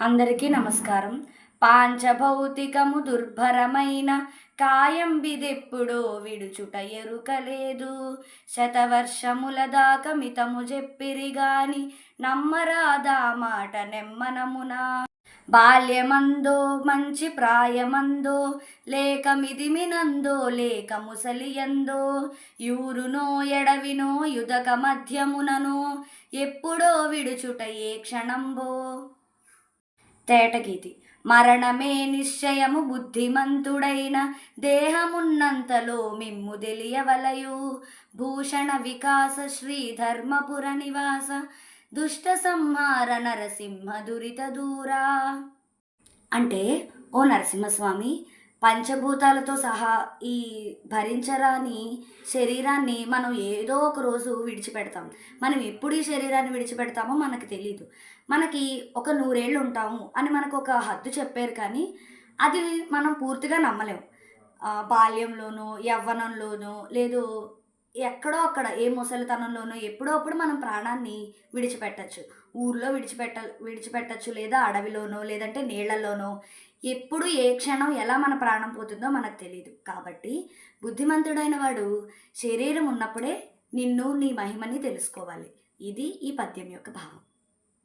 అందరికీ నమస్కారం. పాంచభౌతికము దుర్భరమైన కాయం విదెప్పుడో విడుచుట ఎరుకలేదు. శతవర్షముల దాకా మితము చెప్పిరి గాని నమ్మరాదా మాట నెమ్మనమునా. బాల్యమందో మంచి ప్రాయమందో లేక మిదిమినందో లేక ముసలియందో యూరునో ఎడవినో యుదక మధ్యముననో ఎప్పుడో విడుచుట ఏ క్షణంబో. తేటగీతి. మరణమే నిశ్చయము బుద్ధిమంతుడైన దేహమున్నంతలో మిమ్ము తెలియవలయు. భూషణ వికాస శ్రీ ధర్మపుర నివాస దుష్ట సంహార నరసింహ దురిత దూరా. అంటే ఓ నరసింహస్వామి పంచభూతాలతో సహా ఈ భరించరాని శరీరాన్ని మనం ఏదో ఒక రోజు విడిచిపెడతాం. మనం ఎప్పుడు ఈ శరీరాన్ని విడిచిపెడతామో మనకు తెలియదు మనకి ఒక నూరేళ్ళు ఉంటాము అని మనకు ఒక హద్దు చెప్పారు కానీ అది మనం పూర్తిగా నమ్మలేము బాల్యంలోనో బాల్యంలోనూ యవ్వనంలోనూ లేదు ఎక్కడో అక్కడ ఏ ముసలితనంలోనో ఎప్పుడో అప్పుడు మనం ప్రాణాన్ని విడిచిపెట్టచ్చు. ఊర్లో విడిచిపెట్ట విడిచిపెట్టచ్చు. లేదా అడవిలోనో లేదంటే నీళ్ళలోనో ఎప్పుడు ఏ క్షణం ఎలా మన ప్రాణం పోతుందో మనకు తెలియదు కాబట్టి బుద్ధిమంతుడైన వాడు శరీరం ఉన్నప్పుడే నిన్ను నీ మహిమని తెలుసుకోవాలి. ఇది ఈ పద్యం యొక్క భావం.